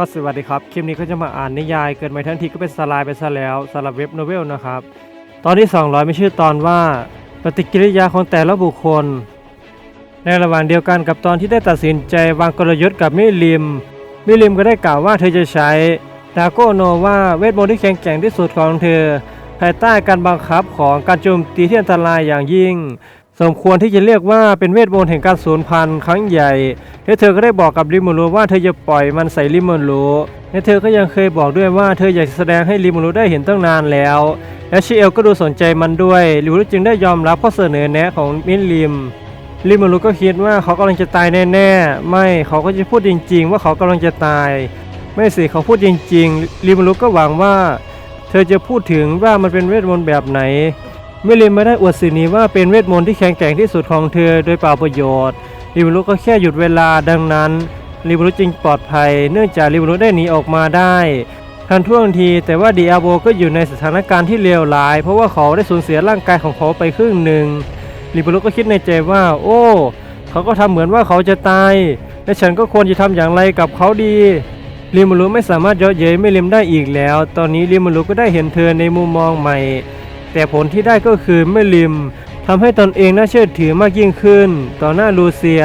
ก็สวัสดีครับ คลิปนี้ก็จะมาอ่านนิยายเกิดใหม่ทันทีก็เป็นสไลด์ไปซะแล้วสำหรับเว็บโนเวลนะครับ ตอนที่ 200ไม่ชื่อตอนว่า ปฏิกิริยาของแต่ละบุคคล ในระหว่างเดียวกันกับตอนที่ได้ตัดสินใจวางกลยุทธ์กับมิลิม มิลิมก็ได้กล่าวว่าเธอจะใช้ดาโกโนว่าเวทมนต์ที่แข็งแกร่งที่สุดของเธอ ภายใต้การบังคับของการโจมตีที่อันตรายอย่างยิ่ง สมควรที่จะเรียกว่าเป็นเวทมนต์แห่งการสูญพันธุ์ครั้งใหญ่ และเธอก็ได้บอกกับริมูรุว่าเธอจะปล่อยมันใส่ริมูรุและเธอก็ยังเคยบอกด้วยว่าเธออยากแสดงให้ริมูรุได้เห็นตั้งนานแล้ว และชิเอลก็ดูสนใจมันด้วยริมูรุจึงได้ยอมรับข้อเสนอแนะของมินลิมริมูรุก็คิดว่าเขากำลังจะตายแน่ๆ ไม่เขาก็จะพูดจริง ๆ ว่าเขากำลังจะตาย ไม่สิเขาพูดจริงๆริมูรุก็หวังว่า เธอจะพูดถึงว่ามันเป็นเวทมนต์แบบไหน มิลิมไม่ได้อวดสิ่งนี้ว่าเป็นเวทมนต์ที่แข็งแกร่งที่สุดของเธอโดยเปล่าประโยชน์ริมูรุก็แค่หยุดเวลาดังนั้นริมูรุจึงปลอดภัย เนื่องจากริมูรุได้หนีออกมาได้ทันท่วงที แต่ว่าดิอาโบก็อยู่ในสถานการณ์ที่เลวร้าย เพราะว่าเขาได้สูญเสียร่างกายของเขาไปครึ่งหนึ่งริมูรุก็คิดในใจว่า โอ้ เขาก็ทำเหมือนว่าเขาจะตาย และฉันก็ควรจะทำอย่างไรกับเขาดีริมูรุไม่สามารถเยาะเย้ยไม่ลิมได้อีกแล้ว ตอนนี้ริมูรุก็ได้เห็นเธอในมุมมองใหม่ แต่ผลที่ได้ก็คือไม่ลิมทำให้ตนเองน่าเชื่อถือมากยิ่งขึ้น ต่อหน้าลูเซีย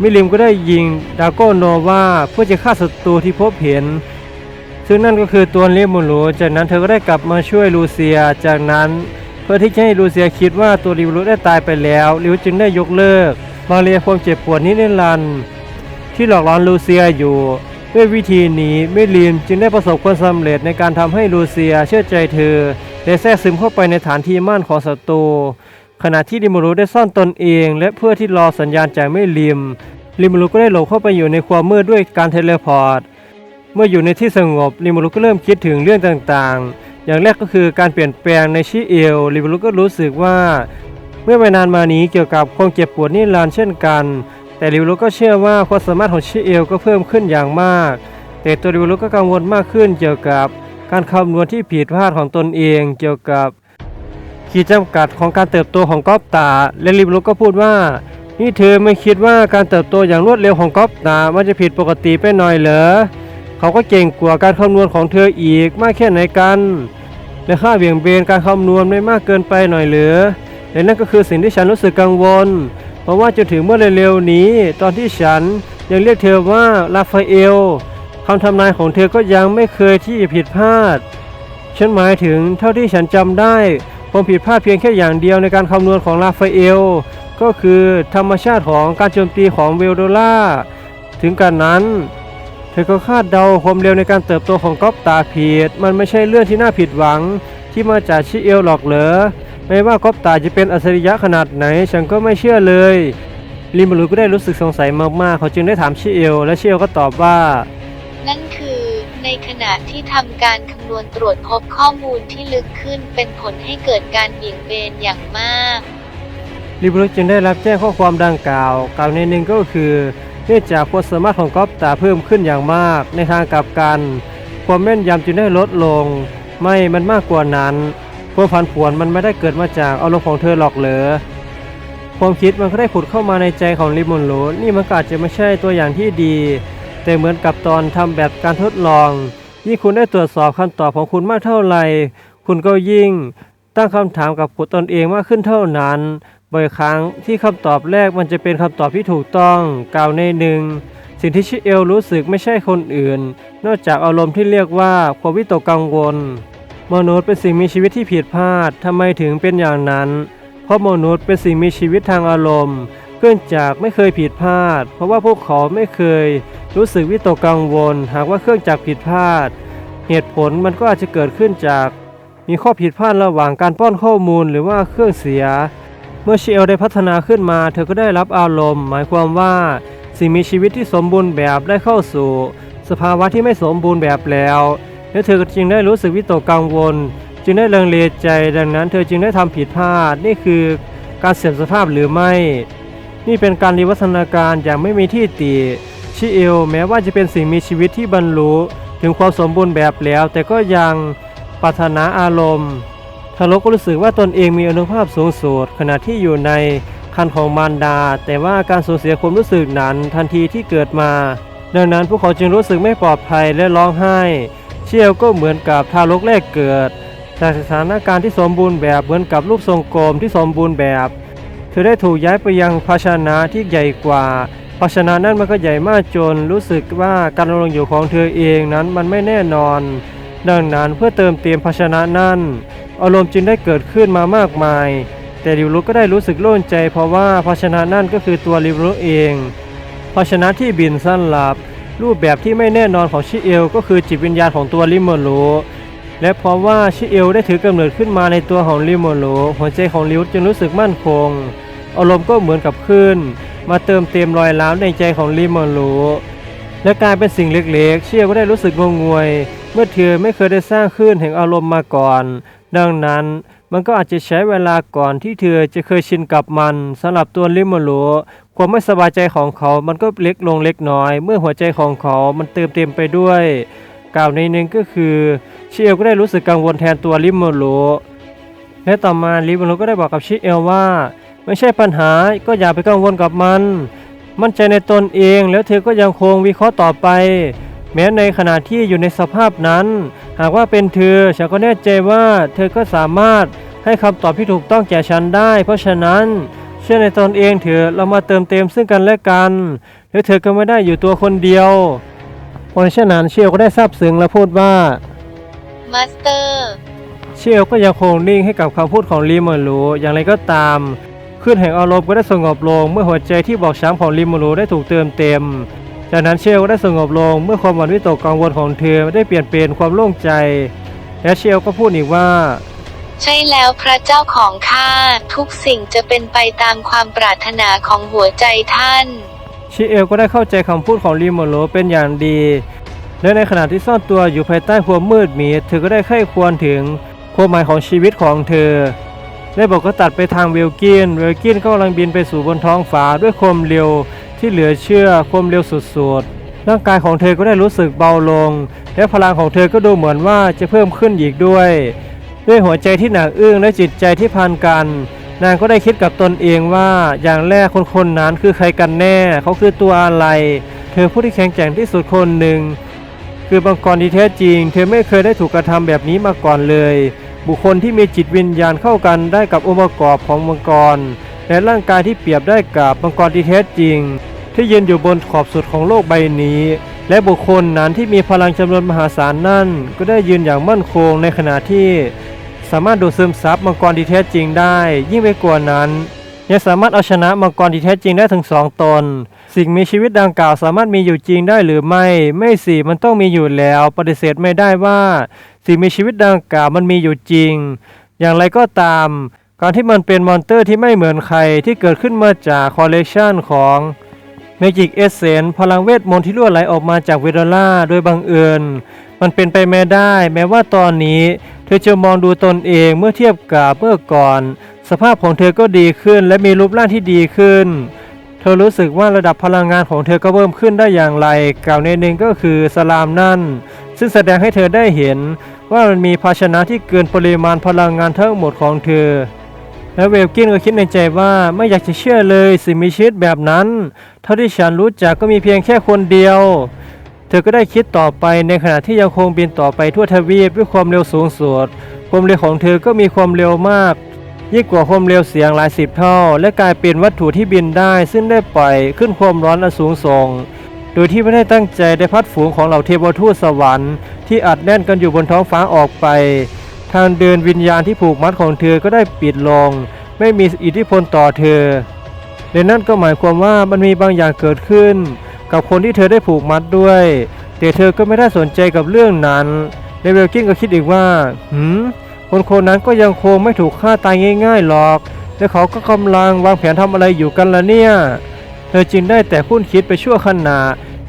มิลิมก็ได้ยิงดาโกโนวาเพื่อจะฆ่าศัตรูที่พบเห็น ซึ่งนั่นก็คือตัวเลมูรูจากนั้นเธอก็ได้กลับมาช่วยลูเซีย จากนั้นเพื่อที่จะให้ลูเซียคิดว่าตัวลิมูรูได้ตายไปแล้วลิวจึงได้ยกเลิก มาเรียความเจ็บปวดนี้นิรัน ที่หลอกหลอนลูเซียอยู่ ด้วยวิธีนี้มิลิมจึงได้ประสบความสำเร็จในการทำให้ลูเซียเชื่อใจเธอ ได้แทรกซึมเข้าไปในฐานที่มั่นของศัตรูขณะที่ริมูรุได้ซ่อนตนเอง และเพื่อที่รอสัญญาณจากไม่ลิมริมูรุก็ได้หลบเข้าไปอยู่ในความมืดด้วยการเทเลพอร์ตเมื่ออยู่ในที่สงบริมูรุก็เริ่มคิดถึงเรื่องต่างๆ อย่างแรกก็คือการเปลี่ยนแปลงในชิเอลริมูรุก็รู้สึกว่า เมื่อไม่นานมานี้เกี่ยวกับความเจ็บปวดนิรันดร์เช่นกัน แต่ริวรุก็เชื่อว่าความสามารถของชิเอลก็เพิ่มขึ้นอย่างมาก แต่ตัวริวรุก็กังวลมากขึ้นเกี่ยวกับ การคำนวณที่ผิดพลาดของตนเองเกี่ยวกับขีดจำกัดของการเติบโตของก๊อปตาและริบลุกก็พูดว่า นี่เธอไม่คิดว่าการเติบโตอย่างรวดเร็วของก๊อปตามันจะผิดปกติไปหน่อยเหรอเขาก็เก่งกว่าการคำนวณของเธออีกมากแค่ไหนกันและค่าเบี่ยงเบนการคำนวณไม่มากเกินไปหน่อยเหรือและนั่นก็คือสิ่งที่ฉันรู้สึกกังวล เพราะว่าจนถึงเมื่อเร็วๆนี้ ตอนที่ฉันยังเรียกเธอว่าลาฟาเอล คำทำนายของเธอก็ยังไม่เคยที่จะผิดพลาด ฉันหมายถึงเท่าที่ฉันจำได้ผมผิดพลาดเพียงแค่อย่างเดียวในการคำนวณของราฟาเอล ก็คือธรรมชาติของการโจมตีของเวลโดล่า ถึงกันนั้น เธอก็คาดเดาความเร็วในการเติบโตของก๊อปตาผิด มันไม่ใช่เรื่องที่น่าผิดหวัง ที่มาจากชิเอลหรอกเหรอไม่ว่าก๊อปตาจะเป็นอัจฉริยะขนาดไหน ฉันก็ไม่เชื่อเลยลิมารุก็ได้รู้สึกสงสัยมากๆ เขาจึงได้ถามชิเอล และชิเอลก็ตอบว่า ในขณะที่ทำการคำนวณตรวจพบข้อมูลที่ลึกขึ้นเป็นผลให้เกิดการเบี่ยงเบนอย่างมากลิบรุจึงได้รับแจ้งข้อความดังกล่าวกล่าวในหนึ่งก็คือเนื่องจากความสามารถของก๊อปตาเพิ่มขึ้นอย่างมาก ในทางกลับกัน ความแม่นยำจึงได้ลดลง ไม่มันมากกว่านั้นความผันผวนมันไม่ได้เกิดมาจากอารมณ์ของเธอหรอกเหรอความคิดมันก็ได้ผุดเข้ามาในใจของลิมอนโลนี่มันก็อาจจะไม่ใช่ตัวอย่างที่ดี แต่เหมือนกับตอนทำแบบการทดลอง ยิ่งคุณได้ตรวจสอบคำตอบของคุณมากเท่าไหร่ คุณก็ยิ่งตั้งคำถามกับตนเองมากขึ้นเท่านั้น บ่อยครั้งที่คำตอบแรกมันจะเป็นคำตอบที่ถูกต้องกล่าวในหนึ่งสิ่งที่ชิเอลรู้สึกไม่ใช่คนอื่น นอกจากอารมณ์ที่เรียกว่าความวิตกกังวล มนุษย์เป็นสิ่งมีชีวิตที่ผิดพลาดทำไมถึงเป็นอย่างนั้น เพราะมนุษย์เป็นสิ่งมีชีวิตทางอารมณ์ เนื่องจากไม่เคยผิดพลาด เพราะว่าพวกเขาไม่เคยรู้สึกวิตกกังวล หากว่าเครื่องจักรผิดพลาด เหตุผลมันก็อาจจะเกิดขึ้นจาก มีข้อผิดพลาดระหว่างการป้อนข้อมูลหรือว่าเครื่องเสีย เมื่อเอลได้พัฒนาขึ้นมา เธอก็ได้รับอารมณ์ หมายความว่า สิ่งมีชีวิตที่สมบูรณ์แบบได้เข้าสู่ สภาวะที่ไม่สมบูรณ์แบบแล้วและเธอจึงได้รู้สึกวิตกกังวล จึงได้ลังเลใจดังนั้น เธอจึงได้ทำผิดพลาดนี่คือการเสื่อมสภาพหรือไม่ นี่เป็นการรีวัฒนาการอย่างไม่มีที่ติชิเอลแม้ว่าจะเป็นสิ่งมีชีวิตที่บรรลุถึงความสมบูรณ์แบบแล้ว แต่ก็ยังปรารถนาอารมณ์ทารกก็รู้สึกว่าตนเองมีอนุภาพสูงสุดขณะที่อยู่ในคันของมารดา แต่ว่าการสูญเสียความรู้สึกนั้นทันทีที่เกิดมา ดังนั้นพวกเขาจึงรู้สึกไม่ปลอดภัยและร้องไห้ เชียวก็เหมือนกับทารกแรกเกิดจากสถานการณ์ที่สมบูรณ์แบบเหมือนกับรูปทรงกลมที่สมบูรณ์แบบ อได้ถูกย้ายไปยังภาชนะที่ใหญ่กว่า ภาชนะนั้นมันก็ใหญ่มากจนรู้สึกว่าการดำรงอยู่ของเธอเองนั้นมันไม่แน่นอน ดังนั้นเพื่อเติมเต็มภาชนะนั้นอารมณ์จึงได้เกิดขึ้นมามากมาย แต่ริวรุก็ได้รู้สึกโล่งใจ เพราะว่าภาชนะนั่นก็คือตัวริวรุเอง ภาชนะที่บินสั้นหลับ รูปแบบที่ไม่แน่นอนของชิเอล ก็คือจิตวิญญาณของตัวริโมโรและเพราะว่าชิเอลได้ถือกำเนิดขึ้นมาในตัวของริโมโรหัวใจของริวจึงรู้สึกมั่นคง อารมณ์ก็เหมือนกับคลื่นมาเติมเต็มรอยร้าวในใจของริโมโรและกลายเป็นสิ่งเล็กๆ เชี่ยก็ได้รู้สึกงงงวย เมื่อเธอไม่เคยได้สร้างคลื่นแห่งอารมณ์มาก่อน ดังนั้นมันก็อาจจะใช้เวลาก่อนที่เธอจะเคยชินกับมันสำหรับตัวริโมโรความไม่สบายใจของเขา มันก็เล็กลงเล็กน้อย เมื่อหัวใจของเขา มันเติมเต็มไปด้วย กล่าวในหนึ่งก็คือ ชิเอลก็ได้รู้สึกกังวลแทนตัวลิมโมโรและต่อมาลิมโมโรก็ได้บอกกับชิเอลว่า ไม่ใช่ปัญหาก็อย่าไปกังวลกับมัน มั่นใจในตนเองแล้วเธอก็ยังคงวิเคราะห์ต่อไป แม้ในขณะที่อยู่ในสภาพนั้น หากว่าเป็นเธอฉันก็แน่ใจว่าเธอก็สามารถให้คำตอบที่ถูกต้องแก่ฉันได้ เพราะฉะนั้นเชื่อในตนเองเถอะเรามาเติมเต็มซึ่งกันและกันและเธอก็ไม่ได้อยู่ตัวคนเดียวเพราะฉะนั้นเชียวก็ได้ซาบซึ้งและพูดว่ามาสเตอร์ เชียวก็ยังคงนิ่งให้กับคำพูดของลีมอนรูอย่างไรก็ตาม ขึ้นแห่งอารมณ์ก็ได้สงบลง เมื่อหัวใจที่บอกช้ำของลีมอนรูได้ถูกเติมเต็ม จากนั้นเชียวก็ได้สงบลง เมื่อความหวั่นวิตกกังวลของเธอได้เปลี่ยนเป็นความโล่งใจ และเชียวก็พูดอีกว่า ใช่แล้วพระเจ้าของข้าทุกสิ่งจะเป็นไปตามความปรารถนาของหัวใจท่านชิเอลก็ได้เข้าใจคำพูดของลีโมโรเป็นอย่างดีและในขณะที่ซ่อนตัวอยู่ภายใต้ความมืดมิดเธอก็ได้ไข้ควรถึงความหมายของชีวิตของเธอ ได้บอกก็ตัดไปทางเวลกิน เวลกินก็กำลังบินไปสู่บนท้องฟ้าด้วยความเร็วที่เหลือเชื่อความเร็วสุดๆ ร่างกายของเธอก็ได้รู้สึกเบาลง และพลังของเธอก็ดูเหมือนว่าจะเพิ่มขึ้นอีกด้วย ด้วยหัวใจที่หนักอึ้งและจิตใจที่พันกัน นางก็ได้คิดกับตนเองว่าอย่างแรกคนคนๆนั้นคือใครกันแน่ เขาคือตัวอะไร เธอผู้ที่แข็งแกร่งที่สุดคนหนึ่งคือบังกรที่แท้จริง เธอไม่เคยได้ถูกกระทำแบบนี้มาก่อนเลย บุคคลที่มีจิตวิญญาณเข้ากันได้กับองค์ประกอบของมังกรและร่างกายที่เปรียบได้กับมังกรที่แท้จริง ที่ยืนอยู่บนขอบสุดของโลกใบนี้ และบุคคลนั้นที่มีพลังจำนวนมหาศาลนั่น ก็ได้ยืนอย่างมั่นคงในขณะที่สามารถดูดซึมซับมังกรที่แท้จริงได้ ยิ่งไปกว่านั้นยังสามารถเอาชนะมังกรที่แท้จริงได้ถึงสองตน สิ่งมีชีวิตดังกล่าวสามารถมีอยู่จริงได้หรือไม่ ไม่สิมันต้องมีอยู่แล้ว ปฏิเสธไม่ได้ว่า สิ่งมีชีวิตดังกล่าวมันมีอยู่จริง อย่างไรก็ตาม การที่มันเป็นมอนเตอร์ที่ไม่เหมือนใครที่เกิดขึ้นมาจากคอลเลกชันของ Magic e s s e n c e พลังเวทมนต์ที่รั่วไหลออกมาจากเวโดล่าโดยบังเอิญ มันเป็นไปไม่ได้ แม้ว่าตอนนี้ เธอจะมองดูตนเองเมื่อเทียบกับเมื่อก่อน สภาพของเธอก็ดีขึ้นและมีรูปร่างที่ดีขึ้น เธอรู้สึกว่าระดับพลังงานของเธอก็เพิ่มขึ้นได้อย่างไรกล่าวในหนึ่งก็คือสลามนั่น ซึ่งแสดงให้เธอได้เห็น ว่ามันมีภาชนะที่เกินปริมาณพลังงานทั้งหมดของเธอ และเวลกินก็คิดในใจว่าไม่อยากจะเชื่อเลยสิ่งมีชีวิตแบบนั้น เท่าที่ฉันรู้จักก็มีเพียงแค่คนเดียว เธอก็ได้คิดต่อไปในขณะที่ยังคงบินต่อไปทั่วทวีปด้วยความเร็วสูงสุดความเร็วของเธอก็มีความเร็วมากยิ่งกว่าความเร็วเสียงหลายสิบเท่า และกลายเป็นวัตถุที่บินได้ ซึ่งได้ปล่อยขึ้นความร้อนอันสูงส่ง โดยที่ไม่ได้ตั้งใจได้พัดฝูงของเหล่าเทวทูตสวรรค์ที่อัดแน่นกันอยู่บนท้องฟ้าออกไป ทางเดินวิญญาณที่ผูกมัดของเธอก็ได้ปิดลง ไม่มีอิทธิพลต่อเธอและนั่นก็หมายความว่ามันมีบางอย่างเกิดขึ้น กับคนที่เธอได้ผูกมัดด้วย แต่เธอก็ไม่ได้สนใจกับเรื่องนั้นเลเวลกิ้งก็คิดอีกว่าหืมคนคนนั้นก็ยังคงไม่ถูกฆ่าตายง่ายๆหรอก และเขาก็กำลังวางแผนทำอะไรอยู่กันละเนี่ย เธอจึงได้แต่คุ้นคิดไปชั่วขณะ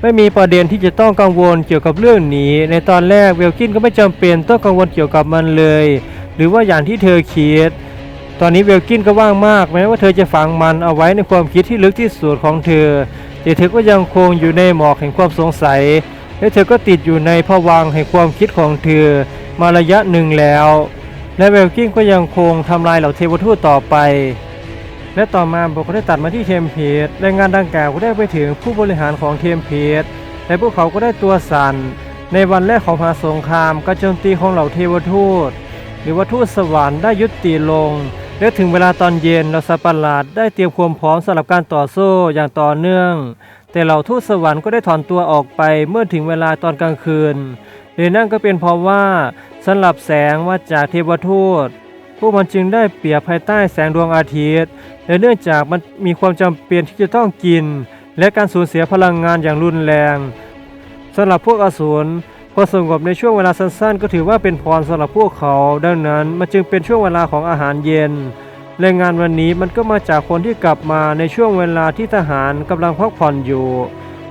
ไม่มีประเด็นที่จะต้องกังวลเกี่ยวกับเรื่องนี้ ในตอนแรกเวลกินก็ไม่จำเป็นต้องกังวลเกี่ยวกับมันเลย หรือว่าอย่างที่เธอคิด ตอนนี้เวลกินก็ว่างมากแม้ว่าเธอจะฝังมันเอาไว้ในความคิดที่ลึกที่สุดของเธอ แต่เธอก็ยังคงอยู่ในหมอกแห่งความสงสัย และเธอก็ติดอยู่ในภวังแห่งความคิดของเธอ มาระยะหนึ่งแล้ว และเวลกินก็ยังคงทำลายเหล่าเทวทูตต่อไป และต่อมาบอกก็ได้ตัดมาที่เทมเพลตรายงานดังกล่าวก็ได้ไปถึงผู้บริหารของเทมเพตและพวกเขาก็ได้ตัวสั่นในวันแรกของมหาสงครามการโจมตีของเหล่าเทวทูต หรือว่าทูตสวรรค์ได้ยุติลง และถึงเวลาตอนเย็นเราสัตว์ปหลาดได้เตรียมความพร้อมสำหรับการต่อสู้อย่างต่อเนื่อง แต่เหล่าทูตสวรรค์ก็ได้ถอนตัวออกไปเมื่อถึงเวลาตอนกลางคืนหรือนั่นก็เป็นเพราะว่าสำหรับแสงมาจากเทวทูต พวกมันจึงได้เปียบภายใต้แสงดวงอาทิตย์และเนื่องจากมันมีความจำเป็นที่จะต้องกิน และการสูญเสียพลังงานอย่างรุนแรงสำหรับพวกอสูรพอสงบในช่วงเวลาสั้นๆ ก็ถือว่าเป็นพรสำหรับพวกเขา ดังนั้นมันจึงเป็นช่วงเวลาของอาหารเย็นและงานวันนี้มันก็มาจากคนที่กลับมาในช่วงเวลาที่ทหารกำลังพักผ่อนอยู่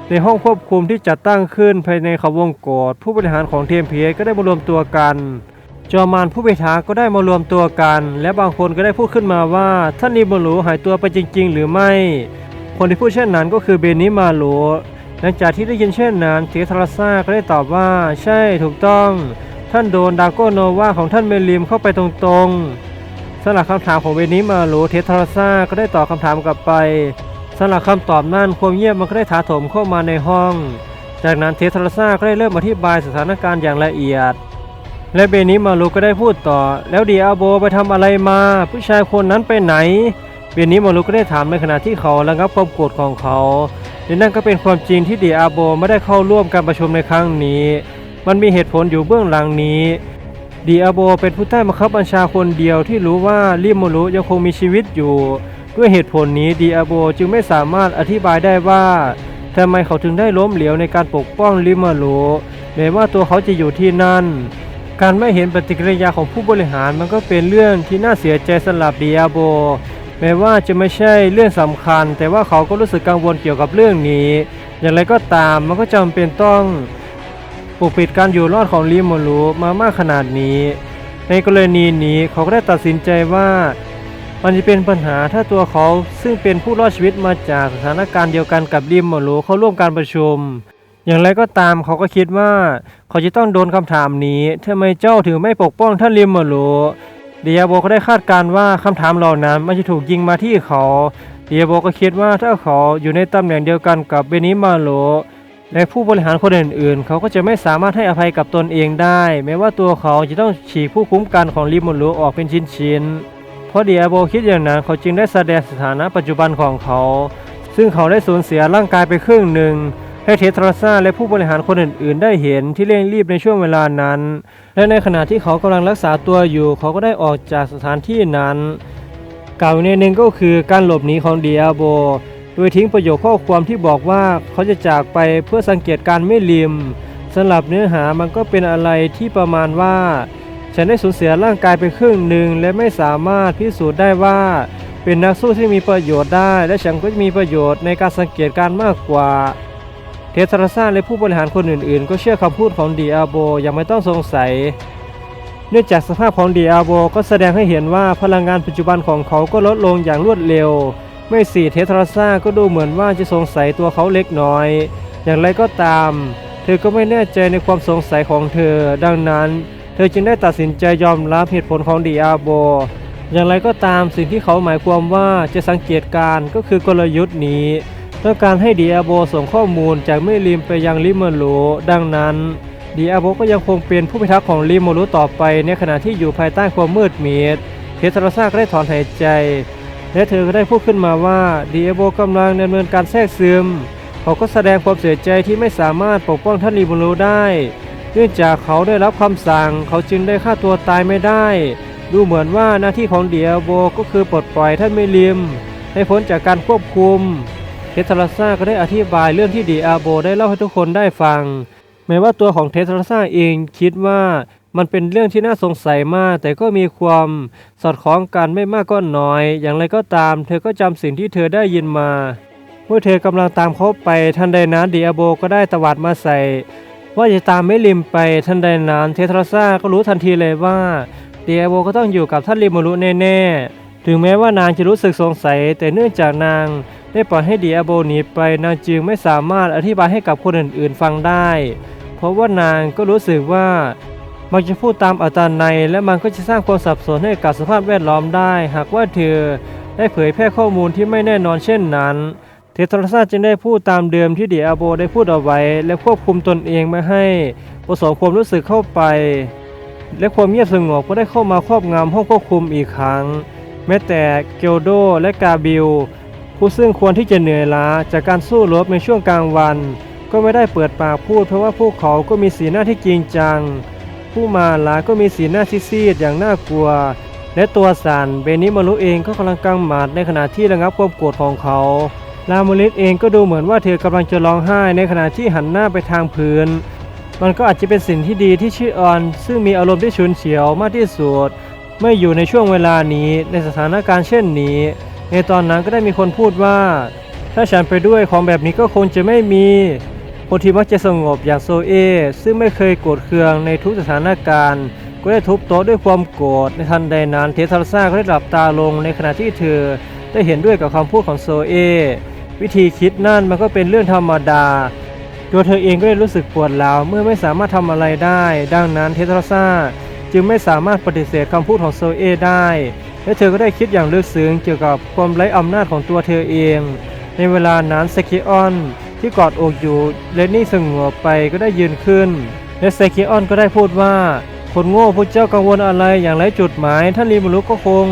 ในห้องควบคุมที่จัดตั้งขึ้นภายในเขาวงกฏผู้บริหารของเทมเพสก็ได้มารวมตัวกัน จอมานผู้พิทักษ์ก็ได้มารวมตัวกัน และบางคนก็ได้พูดขึ้นมาว่าท่านนิโมลูหายตัวไปจริง ๆ หรือไม่ คนที่พูดเช่นนั้นก็คือเบนิมาโลหลังจากที่ได้ยินเช่นนั้นเททาราซาก็ได้ตอบว่าใช่ถูกต้อง ท่านโดนดาโกโนวาของท่านเมลิมเข้าไปตรงๆสำหรับคำถามของเบนิมาโลเททาราซาก็ได้ตอบคำถามกลับไปสำหรับคำตอบนั้นความเงียบมันก็ได้ถาโถมเข้ามาในห้อง จากนั้นเททาราซาก็ได้เริ่มอธิบายสถานการณ์อย่างละเอียด และเบนิมารุก็ได้พูดต่อ แล้วดีอาโบไปทำอะไรมา ผู้ชายคนนั้นไปไหน เบนิมารุก็ได้ถามในขณะที่เขาระงับความโกรธของเขาและนั่นก็เป็นความจริงที่ดีอาโบไม่ได้เข้าร่วมการประชุมในครั้งนี้ มันมีเหตุผลอยู่เบื้องหลังนี้ดีอาโบเป็นผู้ใต้บังคับบัญชาคนเดียวที่รู้ว่าลิโมรุยังคงมีชีวิตอยู่ ด้วยเหตุผลนี้ดีอาโบจึงไม่สามารถอธิบายได้ว่าทำไมเขาถึงได้ล้มเหลวในการปกป้องลิโมรุแม้ว่าตัวเขาจะอยู่ที่นั่น การไม่เห็นปฏิกิริยาของผู้บริหารมันก็เป็นเรื่องที่น่าเสียใจสำหรับดิอาโบ แม้ว่าจะไม่ใช่เรื่องสำคัญ แต่ว่าเขาก็รู้สึกกังวลเกี่ยวกับเรื่องนี้ อย่างไรก็ตามมันก็จำเป็นต้องปกปิดการอยู่รอดของลิโมรูมามากขนาดนี้ ในกรณีนี้เขาก็ได้ตัดสินใจว่ามันจะเป็นปัญหาถ้าตัวเขาซึ่งเป็นผู้รอดชีวิตมาจากสถานการณ์เดียวกันกับลิโมรูเข้าร่วมการประชุม อย่างไรก็ตามเขาก็คิดว่าเขาจะต้องโดนคำถามนี้ทำไมเจ้าถึงไม่ปกป้องท่านลิมมาโลเดียโบก็ได้คาดการณ์ว่าคำถามเหล่านั้นมันจะถูกยิงมาที่เขา เดียโบก็คิดว่าถ้าเขาอยู่ในตำแหน่งเดียวกันกับเบนิมาโลและผู้บริหารคนอื่นๆ เขาก็จะไม่สามารถให้อภัยกับตนเองได้ แม้ว่าตัวเขาจะต้องฉีกผู้คุ้มกันของลิมมาโลออกเป็นชิ้นๆ เพราะเดียโบคิดอย่างนั้นเขาจึงได้แสดงสถานะปัจจุบันของเขา ซึ่งเขาได้สูญเสียร่างกายไปครึ่งหนึ่ง ให้เททราซาและผู้บริหารคนอื่นๆ ได้เห็นที่เร่งรีบในช่วงเวลานั้น และในขณะที่เขากำลังรักษาตัวอยู่ เขาก็ได้ออกจากสถานที่นั้น กล่าวในหนึ่งก็คือการหลบหนีของเดียโบ โดยทิ้งประโยคข้อความที่บอกว่าเขาจะจากไปเพื่อสังเกตการไม่ลิมสำหรับเนื้อหามันก็เป็นอะไรที่ประมาณว่า ฉันได้สูญเสียร่างกายไปครึ่งหนึ่งและไม่สามารถพิสูจน์ได้ว่าเป็นนักสู้ที่มีประโยชน์ได้ และฉันก็จะมีประโยชน์ในการสังเกตการมากกว่า ทสราซาและผู้บริหารคนอื่นๆ ก็เชื่อคำพูดของดีอาโบอย่างไม่ต้องสงสัย เนื่องจากสภาพของดีอาโบก็แสดงให้เห็นว่าพลังงานปัจจุบันของเขาก็ลดลงอย่างรวดเร็ว ไม่สี่เทสราซาก็ดูเหมือนว่าจะสงสัยตัวเขาเล็กน้อย อย่างไรก็ตาม เธอก็ไม่แน่ใจในความสงสัยของเธอ ดังนั้น เธอจึงได้ตัดสินใจยอมรับเหตุผลของดีอาโบอย่างไรก็ตามสิ่งที่เขาหมายความว่าจะสังเกตการก็คือกลยุทธ์นี้ ต้องการให้ดีอาโบส่งข้อมูลจากเมลิมไปยังลิเมโลดังนั้นดีอาโบก็ยังคงเป็นผู้พิทักษ์ของลิเมโลต่อไปในขณะที่อยู่ภายใต้ความมืดมิดเทสราซาก็ได้ถอนหายใจ และเธอก็ได้พูดขึ้นมาว่าดีอาโบกำลังดำเนินการแทรกซึม เขาก็แสดงความเสียใจที่ไม่สามารถปกป้องท่านลิเมโลได้เนื่องจากเขาได้รับคำสั่ง เขาจึงได้ฆ่าตัวตายไม่ได้ ดูเหมือนว่าหน้าที่ของเดียโบก็คือปลดปล่อยท่านเมลิม ให้พ้นจากการควบคุม สลาซาก็ได้อธิบายเรื่องที่ดีอาโบได้เล่าให้ทุกคนได้ฟัง แม้ว่าตัวของเทสลาซาเองคิดว่ามันเป็นเรื่องที่น่าสงสัยมาก แต่ก็มีความสอดคล้องกันไม่มากก็น้อย อย่างไรก็ตาม เธอก็จำสิ่งที่เธอได้ยินมา เมื่อเธอกำลังตามเขาไปทันใดนั้นดีอาโบก็ได้ตวาดมาใส่ ว่าจะตามไม่ลิมไปทันใดนั้นเทสลาซาก็รู้ทันทีเลยว่าดีอาโบก็ต้องอยู่กับท่านลิมูรุแน่ๆถึงแม้ว่านางจะรู้สึกสงสัย แต่เนื่องจากนาง ได้ปล่อยให้ดีอาโบหนีไปนางจึงไม่สามารถอธิบายให้กับคนอื่นๆฟังได้ เพราะว่านางก็รู้สึกว่ามันจะพูดตามอัตนัยและมันก็จะสร้างความสับสนให้กับสภาพแวดล้อมได้ หากว่าเธอได้เผยแพร่ข้อมูลที่ไม่แน่นอนเช่นนั้นเธทรซ่าจึงได้พูดตามเดิมที่เดียโบได้พูดเอาไว้ และควบคุมตนเองไม่ให้ผสมความรู้สึกเข้าไป และความเงียบสงบก็ได้เข้ามาครอบงำห้องควบคุมอีกครั้ง แม้แต่เกลโดและกาบิล ผู้ซึ่งควรที่จะเหนื่อยล้าจากการสู้รบในช่วงกลางวัน ก็ไม่ได้เปิดปากพูดเพราะว่าพวกเขาก็มีสีหน้าที่จริงจัง ผู้มาลาก็มีสีหน้าซีดๆอย่างน่ากลัว และตัวสันเบนิมารุเองก็กำลังกำหมัดในขณะที่ระงับความโกรธของเขาลาโมลิสเองก็ดูเหมือนว่าเธอกำลังจะร้องไห้ในขณะที่หันหน้าไปทางพื้น มันก็อาจจะเป็นสิ่งที่ดีที่ชื่อออน ซึ่งมีอารมณ์ที่ฉุนเฉียวมากที่สุดไม่อยู่ในช่วงเวลานี้ในสถานการณ์เช่นนี้ ในตอนนั้นก็ได้มีคนพูดว่า ถ้าฉันไปด้วยของแบบนี้ก็คงจะไม่มี คนที่มักจะสงบอย่างโซเอ ซึ่งไม่เคยโกรธเคืองในทุกสถานการณ์ ก็ได้ทุบโต๊ะด้วยความโกรธในทันใดนั้นเทสลาซ่าก็ได้หลับตาลงในขณะที่เธอ ได้เห็นด้วยกับคำพูดของโซเอ วิธีคิดนั่นมันก็เป็นเรื่องธรรมดาตัวเธอเองก็ได้รู้สึกปวดร้าวเมื่อไม่สามารถทำอะไรได้ ดังนั้นเทสลาซ่าจึงไม่สามารถปฏิเสธคำพูดของโซเอได้ และเธอก็ได้คิดอย่างลึกซึ้งเกี่ยวกับความไร้อำนาจของตัวเธอเอง ในเวลานั้นเซคิออนที่กอดอกอยู่และนี่สงบไปก็ได้ยืนขึ้น และเซคิออนก็ได้พูดว่า คนโง่พวกเจ้ากังวลอะไรอย่างไรจุดหมายท่านรีมารุก็คง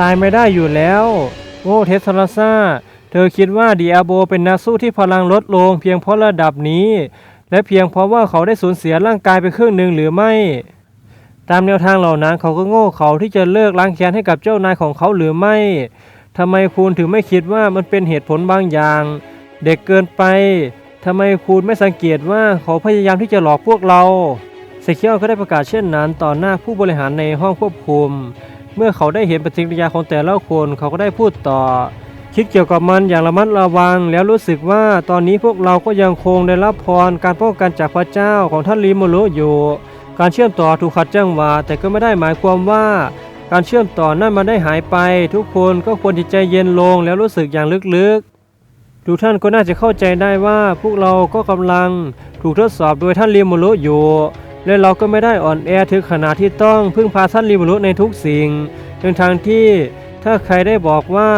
ตายไม่ได้อยู่แล้ว โง่เทสลาซ่าเธอคิดว่าดีอาโบเป็นนักสู้ที่พลังลดลงเพียงเพราะระดับนี้ และเพียงเพราะว่าเขาได้สูญเสียร่างกายไปครึ่งหนึ่งหรือไม่ ตามแนวทางเหล่านั้นเขาก็โง่เขาที่จะเลิกล้างแค้นให้กับเจ้านายของเขาหรือไม่ทำไมคุณถึงไม่คิดว่ามันเป็นเหตุผลบางอย่าง เด็กเกินไปทำไมคุณไม่สังเกตว่าเขาพยายามที่จะหลอกพวกเราเซเคียวก็ได้ประกาศเช่นนั้นต่อหน้าผู้บริหารในห้องควบคุม เมื่อเขาได้เห็นปฏิกิริยาของแต่ละคนเขาก็ได้พูดต่อ คิดเกี่ยวกับมันอย่างระมัดระวัง แล้วรู้สึกว่าตอนนี้พวกเราก็ยังคงได้รับพรการป้องกันจากพระเจ้าของท่านลิโมโรอยู่ การเชื่อมต่อถูกขัดจังหวะแต่ก็ไม่ได้หมายความว่า การเชื่อมต่อนั้นมันได้หายไป ทุกคนก็ควรจิตใจเย็นลงแล้วรู้สึกอย่างลึกๆ ทุกท่านก็น่าจะเข้าใจได้ว่าพวกเราก็กำลังถูกทดสอบโดยท่านลิโมโรอยู่และเราก็ไม่ได้อ่อนแอถึงขนาดที่ต้องพึ่งพาท่านลิโมโรในทุกสิ่งทั้งทางที่ถ้าใครได้บอกว่า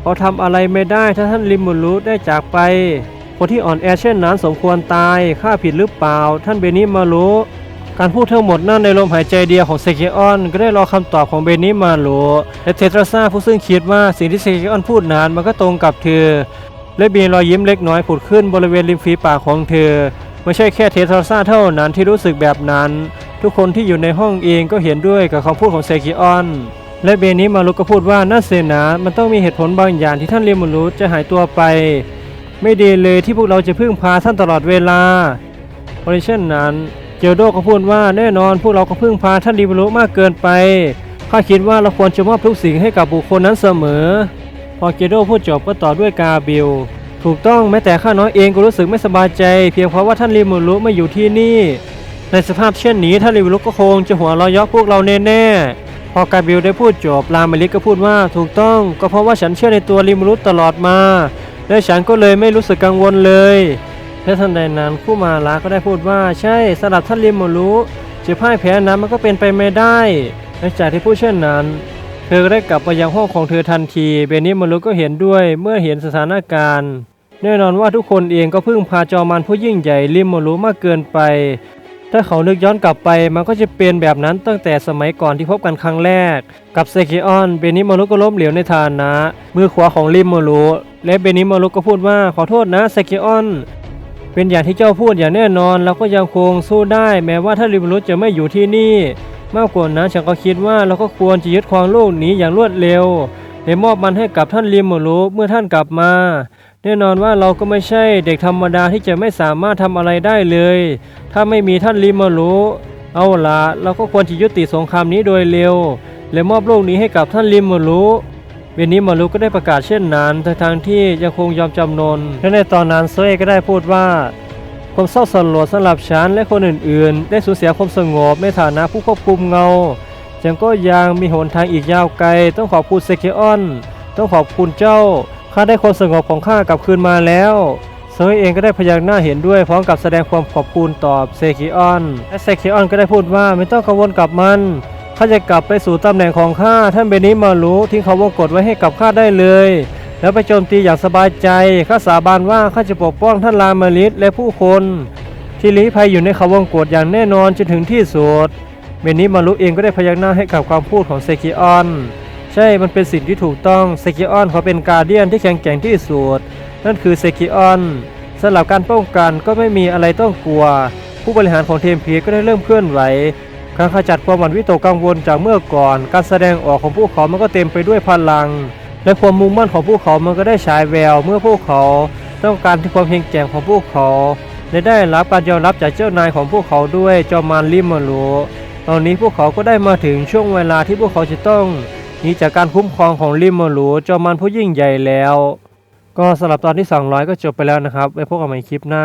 เขาทำอะไรไม่ได้ถ้าท่านลิโมโรได้จากไปคนที่อ่อนแอเช่นนั้นสมควรตายข้าผิดหรือเปล่า ท่านเบนิมารุ การพูดทั้งหมดนั่นในลมหายใจเดียวของเซคิออนก็ได้รอคำตอบของเบนิมาโลและเทตราซาผู้ซึ่งคิดว่าสิ่งที่เซคิออนพูดนั้นมันก็ตรงกับเธอ และมีรอยยิ้มเล็กน้อยผุดขึ้นบริเวณริมฝีปากของเธอ ไม่ใช่แค่เทตราซาเท่านั้นที่รู้สึกแบบนั้น ทุกคนที่อยู่ในห้องเองก็เห็นด้วยกับคำพูดของเซคิออนและเบนิมารุก็พูดว่าน่าเสนา มันต้องมีเหตุผลบางอย่างที่ท่านเรียมูรุจะหายตัวไป ไม่ดีเลยที่พวกเราจะพึ่งพาท่านตลอดเวลาเพราะเช่นนั้น เจลโดก็พูดว่าแน่นอนพวกเราก็พึ่งพาท่านดีบรุมากเกินไปข้าคิดว่าเราควรจะมอบทุกสิ่งให้กับบุคคลนั้นเสมอ พอเจโดพูดจบก็ต่อด้วยกาบิลถูกต้องแม้แต่ข้าน้อยเองก็รู้สึกไม่สบายใจ เพียงเพราะว่าท่านริมูรุไม่อยู่ที่นี่ ในสภาพเช่นนี้ท่านริมูรุก็คงจะหัวเราะยาะพวกเราแน่ๆพอกาบิลได้พูดจบลาเมลิกก็พูดว่าถูกต้องก็เพราะว่าฉันเชื่อในตัวริมูรุตลอดมาและฉันก็เลยไม่รู้สึกกังวลเลย และทันใดนั้นคู่มาลาก็ได้พูดว่าใช่สำหรับท่านริมโมรุจะพ่ายแพ้นั้นมันก็เป็นไปไม่ได้หลังจากที่พูดเช่นนั้น เธอได้กลับไปยังห้องของเธอทันที เบนิโมรุก็เห็นด้วยเมื่อเห็นสถานการณ์แน่นอนว่าทุกคนเองก็พึ่งพาจอมันผู้ยิ่งใหญ่ริมโมรุมากเกินไป ถ้าเขานึกย้อนกลับไปมันก็จะเป็นแบบนั้นตั้งแต่สมัยก่อนที่พบกันครั้งแรก กับเซคิออนเบนิโมรุก็ล้มเหลวในฐานะ มือขวาของริมโมรุและเบนิโมรุก็พูดว่าขอโทษนะเซคิออน เป็นอย่างที่เจ้าพูดอย่างแน่นอนเราก็ยังคงสู้ได้ แม้ว่าถ้าริมรุษจะไม่อยู่ที่นี่ มากกว่านั้นฉันก็คิดว่าเราก็ควรจะยึดครองโลกนี้อย่างรวดเร็วและมอบมันให้กับท่านริมรุเมื่อท่านกลับมา แน่นอนว่าเราก็ไม่ใช่เด็กธรรมดาที่จะไม่สามารถทำอะไรได้เลย ถ้าไม่มีท่านริมรุเอาละเราก็ควรจะยุติสงครามนี้โดยเร็ว และมอบโลกนี้ให้กับท่านริมรุ เวนิมารุก็ได้ประกาศเช่นนั้นทั้งๆที่ยังคงยอมจำนน และในตอนนั้นโซเอก็ได้พูดว่า ความเศร้าสลดสำหรับฉันและคนอื่นๆ ได้สูญเสียความสงบในฐานะผู้ควบคุมเงาฉันก็ยังมีหนทางอีกยาวไกล ต้องขอบคุณเซเคออน ต้องขอบคุณเจ้าข้าได้ความสงบของข้ากลับคืนมาแล้วโซเอเองก็ได้พยักหน้าเห็นด้วยพร้อมกับแสดงความขอบคุณตอบเซคิออน และเซคิออนก็ได้พูดว่าไม่ต้องกังวลกับมัน ข้าจะกลับไปสู่ตำแหน่งของข้าท่านเบนิมารุทิ้งเขาวงกฏไว้ให้กับข้าได้เลย แล้วไปโจมตีอย่างสบายใจข้าสาบานว่าข้าจะปกป้องท่านลามาริสและผู้คนที่ลี้ภัยอยู่ในเขาวงกฏอย่างแน่นอนจนถึงที่สุดเมนี้มารุเองก็ได้พยักหน้าให้กับความพูดของเซกิออน ใช่มันเป็นสิ่งที่ถูกต้องเซกิออนเขาเป็นการเดียนที่แข็งแกร่งที่สุดนั่นคือเซกิออนสำหรับการป้องกันก็ไม่มีอะไรต้องกลัว ผู้บริหารของเทมเพียก็ได้เริ่มเคลื่อนไหว การขจัดความหวั่นวิตกกังวลจากเมื่อก่อน การแสดงออกของพวกเขามันก็เต็มไปด้วยพลัง และความมุ่งมั่นของพวกเขามันก็ได้ฉายแวว เมื่อพวกเขาต้องการที่ความเพียงแกร่งของพวกเขาและได้รับการยอมรับจากเจ้านายของพวกเขาด้วยจอมารลิมมารุตอนนี้พวกเขาก็ได้มาถึงช่วงเวลาที่พวกเขาจะต้องหนีจากการคุ้มครองของลิมมารุจอมารผู้ยิ่งใหญ่แล้ว ก็สำหรับตอนที่ 200 ก็จบไปแล้วนะครับไว้พบกันใหม่คลิปหน้า